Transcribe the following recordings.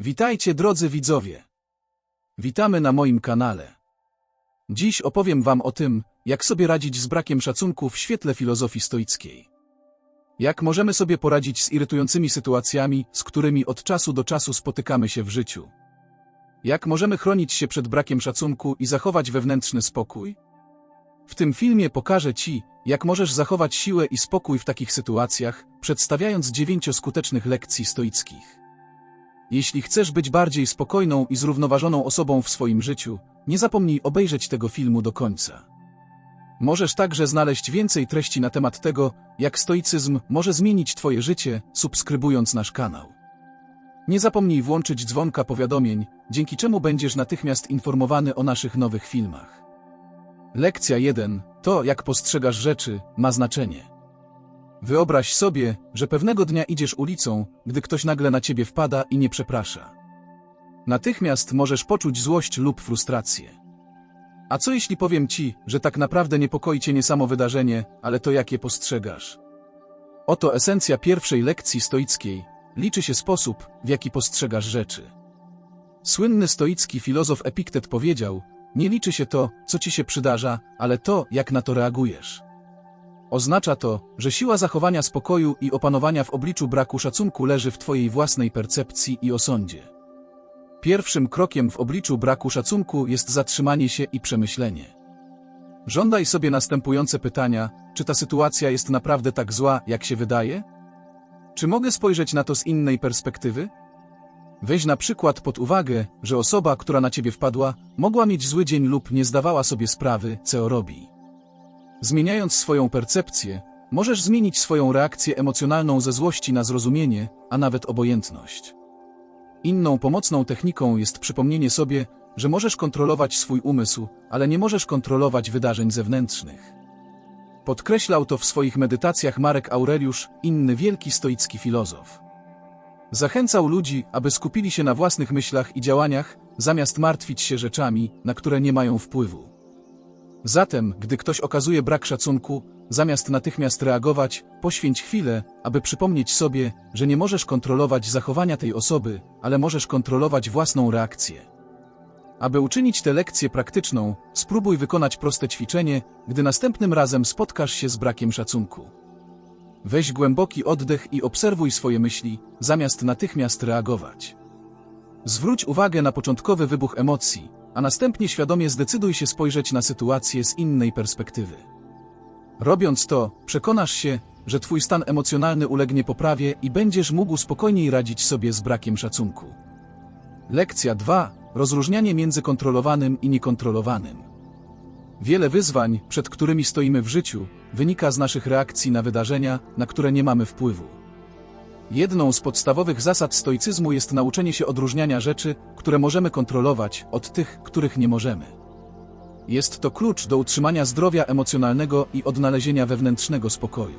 Witajcie drodzy widzowie. Witamy na moim kanale. Dziś opowiem wam o tym, jak sobie radzić z brakiem szacunku w świetle filozofii stoickiej. Jak możemy sobie poradzić z irytującymi sytuacjami, z którymi od czasu do czasu spotykamy się w życiu. Jak możemy chronić się przed brakiem szacunku i zachować wewnętrzny spokój? W tym filmie pokażę Ci, jak możesz zachować siłę i spokój w takich sytuacjach, przedstawiając dziewięcio skutecznych lekcji stoickich. Jeśli chcesz być bardziej spokojną i zrównoważoną osobą w swoim życiu, nie zapomnij obejrzeć tego filmu do końca. Możesz także znaleźć więcej treści na temat tego, jak stoicyzm może zmienić Twoje życie, subskrybując nasz kanał. Nie zapomnij włączyć dzwonka powiadomień, dzięki czemu będziesz natychmiast informowany o naszych nowych filmach. Lekcja 1. To, jak postrzegasz rzeczy, ma znaczenie. Wyobraź sobie, że pewnego dnia idziesz ulicą, gdy ktoś nagle na ciebie wpada i nie przeprasza. Natychmiast możesz poczuć złość lub frustrację. A co jeśli powiem ci, że tak naprawdę niepokoi cię nie samo wydarzenie, ale to jak je postrzegasz? Oto esencja pierwszej lekcji stoickiej. Liczy się sposób, w jaki postrzegasz rzeczy. Słynny stoicki filozof Epiktet powiedział, nie liczy się to, co ci się przydarza, ale to, jak na to reagujesz. Oznacza to, że siła zachowania spokoju i opanowania w obliczu braku szacunku leży w Twojej własnej percepcji i osądzie. Pierwszym krokiem w obliczu braku szacunku jest zatrzymanie się i przemyślenie. Żądaj sobie następujące pytania: czy ta sytuacja jest naprawdę tak zła, jak się wydaje? Czy mogę spojrzeć na to z innej perspektywy? Weź na przykład pod uwagę, że osoba, która na ciebie wpadła, mogła mieć zły dzień lub nie zdawała sobie sprawy, co robi. Zmieniając swoją percepcję, możesz zmienić swoją reakcję emocjonalną ze złości na zrozumienie, a nawet obojętność. Inną pomocną techniką jest przypomnienie sobie, że możesz kontrolować swój umysł, ale nie możesz kontrolować wydarzeń zewnętrznych. Podkreślał to w swoich medytacjach Marek Aureliusz, inny wielki stoicki filozof. Zachęcał ludzi, aby skupili się na własnych myślach i działaniach, zamiast martwić się rzeczami, na które nie mają wpływu. Zatem, gdy ktoś okazuje brak szacunku, zamiast natychmiast reagować, poświęć chwilę, aby przypomnieć sobie, że nie możesz kontrolować zachowania tej osoby, ale możesz kontrolować własną reakcję. Aby uczynić tę lekcję praktyczną, spróbuj wykonać proste ćwiczenie, gdy następnym razem spotkasz się z brakiem szacunku. Weź głęboki oddech i obserwuj swoje myśli, zamiast natychmiast reagować. Zwróć uwagę na początkowy wybuch emocji, a następnie świadomie zdecyduj się spojrzeć na sytuację z innej perspektywy. Robiąc to, przekonasz się, że Twój stan emocjonalny ulegnie poprawie i będziesz mógł spokojniej radzić sobie z brakiem szacunku. Lekcja 2. Rozróżnianie między kontrolowanym i niekontrolowanym. Wiele wyzwań, przed którymi stoimy w życiu, wynika z naszych reakcji na wydarzenia, na które nie mamy wpływu. Jedną z podstawowych zasad stoicyzmu jest nauczenie się odróżniania rzeczy, które możemy kontrolować, od tych, których nie możemy. Jest to klucz do utrzymania zdrowia emocjonalnego i odnalezienia wewnętrznego spokoju.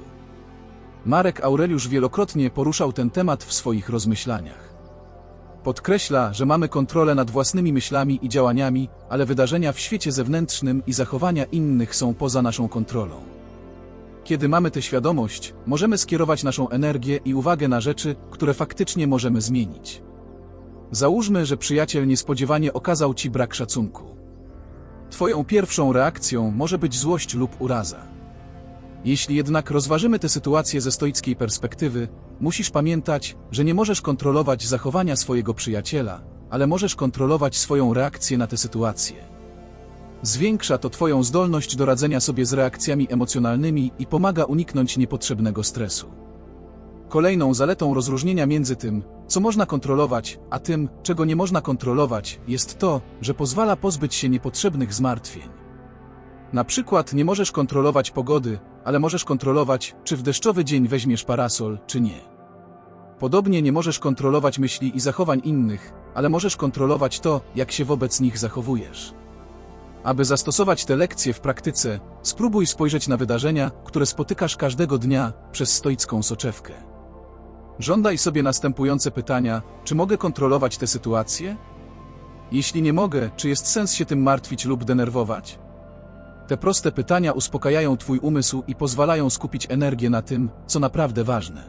Marek Aureliusz wielokrotnie poruszał ten temat w swoich rozmyślaniach. Podkreśla, że mamy kontrolę nad własnymi myślami i działaniami, ale wydarzenia w świecie zewnętrznym i zachowania innych są poza naszą kontrolą. Kiedy mamy tę świadomość, możemy skierować naszą energię i uwagę na rzeczy, które faktycznie możemy zmienić. Załóżmy, że przyjaciel niespodziewanie okazał ci brak szacunku. Twoją pierwszą reakcją może być złość lub uraza. Jeśli jednak rozważymy tę sytuację ze stoickiej perspektywy, musisz pamiętać, że nie możesz kontrolować zachowania swojego przyjaciela, ale możesz kontrolować swoją reakcję na tę sytuację. Zwiększa to Twoją zdolność do radzenia sobie z reakcjami emocjonalnymi i pomaga uniknąć niepotrzebnego stresu. Kolejną zaletą rozróżnienia między tym, co można kontrolować, a tym, czego nie można kontrolować, jest to, że pozwala pozbyć się niepotrzebnych zmartwień. Na przykład nie możesz kontrolować pogody, ale możesz kontrolować, czy w deszczowy dzień weźmiesz parasol, czy nie. Podobnie nie możesz kontrolować myśli i zachowań innych, ale możesz kontrolować to, jak się wobec nich zachowujesz. Aby zastosować te lekcje w praktyce, spróbuj spojrzeć na wydarzenia, które spotykasz każdego dnia przez stoicką soczewkę. Żądaj sobie następujące pytania: czy mogę kontrolować tę sytuację? Jeśli nie mogę, czy jest sens się tym martwić lub denerwować? Te proste pytania uspokajają Twój umysł i pozwalają skupić energię na tym, co naprawdę ważne.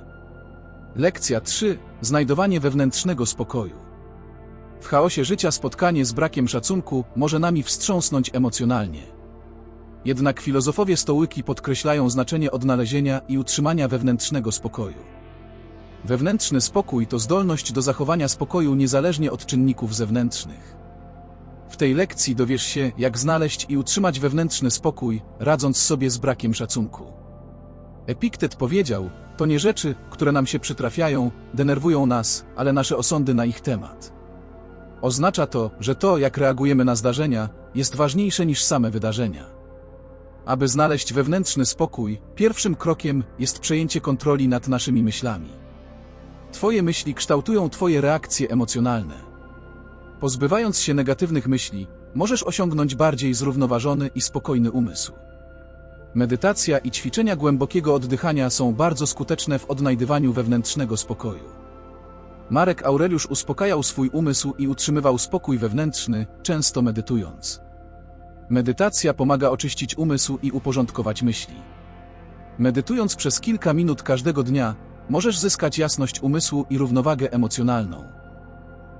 Lekcja 3. Znajdowanie wewnętrznego spokoju. W chaosie życia spotkanie z brakiem szacunku może nami wstrząsnąć emocjonalnie. Jednak filozofowie stołyki podkreślają znaczenie odnalezienia i utrzymania wewnętrznego spokoju. Wewnętrzny spokój to zdolność do zachowania spokoju niezależnie od czynników zewnętrznych. W tej lekcji dowiesz się, jak znaleźć i utrzymać wewnętrzny spokój, radząc sobie z brakiem szacunku. Epiktet powiedział, to nie rzeczy, które nam się przytrafiają, denerwują nas, ale nasze osądy na ich temat. Oznacza to, że to, jak reagujemy na zdarzenia, jest ważniejsze niż same wydarzenia. Aby znaleźć wewnętrzny spokój, pierwszym krokiem jest przejęcie kontroli nad naszymi myślami. Twoje myśli kształtują Twoje reakcje emocjonalne. Pozbywając się negatywnych myśli, możesz osiągnąć bardziej zrównoważony i spokojny umysł. Medytacja i ćwiczenia głębokiego oddychania są bardzo skuteczne w odnajdywaniu wewnętrznego spokoju. Marek Aureliusz uspokajał swój umysł i utrzymywał spokój wewnętrzny, często medytując. Medytacja pomaga oczyścić umysł i uporządkować myśli. Medytując przez kilka minut każdego dnia, możesz zyskać jasność umysłu i równowagę emocjonalną.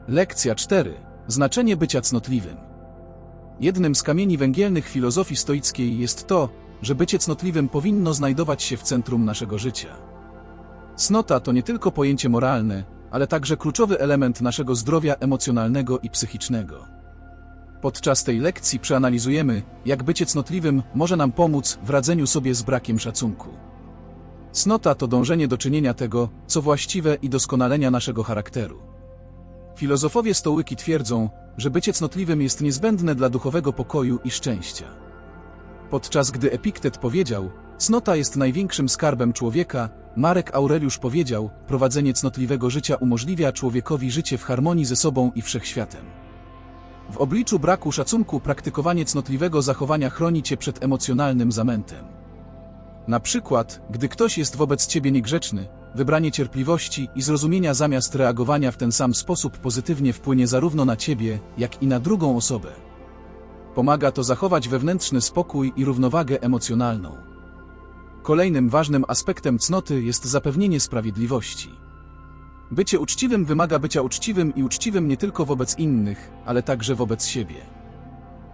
Lekcja 4. Znaczenie bycia cnotliwym. Jednym z kamieni węgielnych filozofii stoickiej jest to, że bycie cnotliwym powinno znajdować się w centrum naszego życia. Cnota to nie tylko pojęcie moralne, ale także kluczowy element naszego zdrowia emocjonalnego i psychicznego. Podczas tej lekcji przeanalizujemy, jak bycie cnotliwym może nam pomóc w radzeniu sobie z brakiem szacunku. Cnota to dążenie do czynienia tego, co właściwe i doskonalenia naszego charakteru. Filozofowie stołyki twierdzą, że bycie cnotliwym jest niezbędne dla duchowego pokoju i szczęścia. Podczas gdy Epiktet powiedział, cnota jest największym skarbem człowieka, Marek Aureliusz powiedział, prowadzenie cnotliwego życia umożliwia człowiekowi życie w harmonii ze sobą i wszechświatem. W obliczu braku szacunku praktykowanie cnotliwego zachowania chroni cię przed emocjonalnym zamętem. Na przykład, gdy ktoś jest wobec ciebie niegrzeczny, wybranie cierpliwości i zrozumienia zamiast reagowania w ten sam sposób pozytywnie wpłynie zarówno na ciebie, jak i na drugą osobę. Pomaga to zachować wewnętrzny spokój i równowagę emocjonalną. Kolejnym ważnym aspektem cnoty jest zapewnienie sprawiedliwości. Bycie uczciwym wymaga bycia uczciwym i uczciwym nie tylko wobec innych, ale także wobec siebie.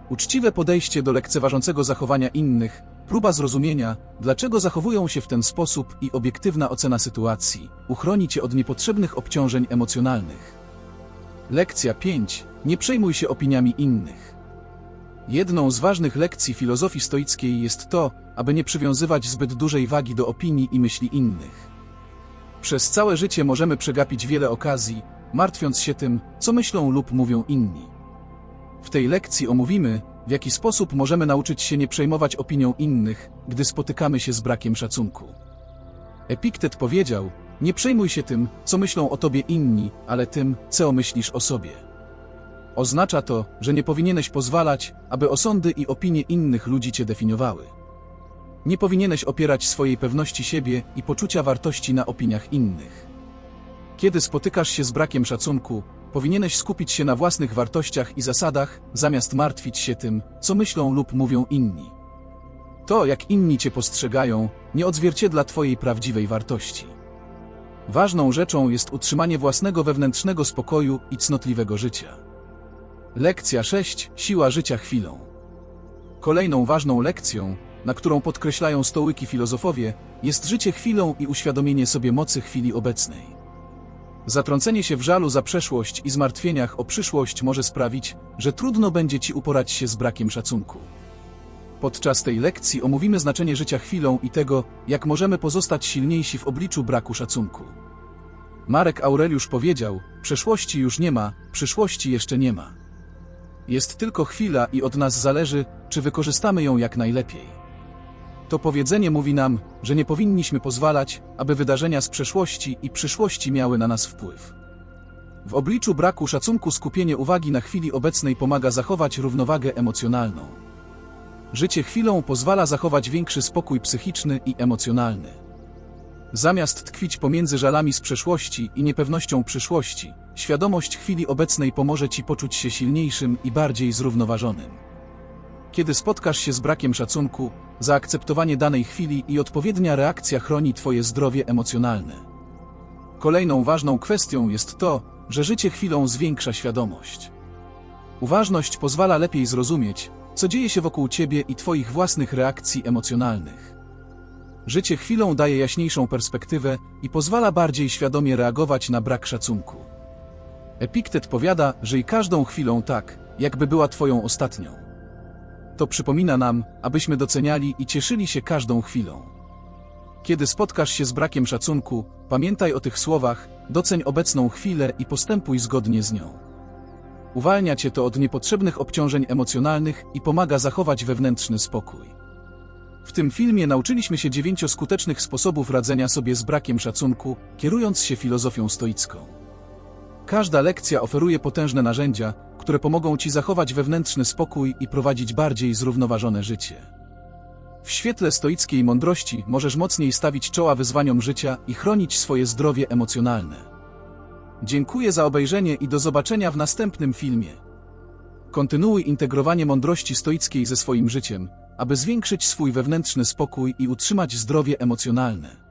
Uczciwe podejście do lekceważącego zachowania innych, próba zrozumienia, dlaczego zachowują się w ten sposób i obiektywna ocena sytuacji, uchroni cię od niepotrzebnych obciążeń emocjonalnych. Lekcja 5. Nie przejmuj się opiniami innych. Jedną z ważnych lekcji filozofii stoickiej jest to, aby nie przywiązywać zbyt dużej wagi do opinii i myśli innych. Przez całe życie możemy przegapić wiele okazji, martwiąc się tym, co myślą lub mówią inni. W tej lekcji omówimy, w jaki sposób możemy nauczyć się nie przejmować opinią innych, gdy spotykamy się z brakiem szacunku. Epiktet powiedział, nie przejmuj się tym, co myślą o tobie inni, ale tym, co myślisz o sobie. Oznacza to, że nie powinieneś pozwalać, aby osądy i opinie innych ludzi cię definiowały. Nie powinieneś opierać swojej pewności siebie i poczucia wartości na opiniach innych. Kiedy spotykasz się z brakiem szacunku, powinieneś skupić się na własnych wartościach i zasadach, zamiast martwić się tym, co myślą lub mówią inni. To, jak inni cię postrzegają, nie odzwierciedla twojej prawdziwej wartości. Ważną rzeczą jest utrzymanie własnego wewnętrznego spokoju i cnotliwego życia. Lekcja 6. Siła życia chwilą. Kolejną ważną lekcją, na którą podkreślają stołyki filozofowie, jest życie chwilą i uświadomienie sobie mocy chwili obecnej. Zatrącenie się w żalu za przeszłość i zmartwieniach o przyszłość może sprawić, że trudno będzie ci uporać się z brakiem szacunku. Podczas tej lekcji omówimy znaczenie życia chwilą i tego, jak możemy pozostać silniejsi w obliczu braku szacunku. Marek Aureliusz powiedział: Przeszłości już nie ma, przyszłości jeszcze nie ma. Jest tylko chwila i od nas zależy, czy wykorzystamy ją jak najlepiej. To powiedzenie mówi nam, że nie powinniśmy pozwalać, aby wydarzenia z przeszłości i przyszłości miały na nas wpływ. W obliczu braku szacunku skupienie uwagi na chwili obecnej pomaga zachować równowagę emocjonalną. Życie chwilą pozwala zachować większy spokój psychiczny i emocjonalny. Zamiast tkwić pomiędzy żalami z przeszłości i niepewnością przyszłości, świadomość chwili obecnej pomoże Ci poczuć się silniejszym i bardziej zrównoważonym. Kiedy spotkasz się z brakiem szacunku, zaakceptowanie danej chwili i odpowiednia reakcja chroni Twoje zdrowie emocjonalne. Kolejną ważną kwestią jest to, że życie chwilą zwiększa świadomość. Uważność pozwala lepiej zrozumieć, co dzieje się wokół ciebie i twoich własnych reakcji emocjonalnych. Życie chwilą daje jaśniejszą perspektywę i pozwala bardziej świadomie reagować na brak szacunku. Epiktet powiada, żyj każdą chwilą tak, jakby była twoją ostatnią. To przypomina nam, abyśmy doceniali i cieszyli się każdą chwilą. Kiedy spotkasz się z brakiem szacunku, pamiętaj o tych słowach, doceń obecną chwilę i postępuj zgodnie z nią. Uwalnia cię to od niepotrzebnych obciążeń emocjonalnych i pomaga zachować wewnętrzny spokój. W tym filmie nauczyliśmy się dziewięciu skutecznych sposobów radzenia sobie z brakiem szacunku, kierując się filozofią stoicką. Każda lekcja oferuje potężne narzędzia, które pomogą ci zachować wewnętrzny spokój i prowadzić bardziej zrównoważone życie. W świetle stoickiej mądrości możesz mocniej stawić czoła wyzwaniom życia i chronić swoje zdrowie emocjonalne. Dziękuję za obejrzenie i do zobaczenia w następnym filmie. Kontynuuj integrowanie mądrości stoickiej ze swoim życiem, aby zwiększyć swój wewnętrzny spokój i utrzymać zdrowie emocjonalne.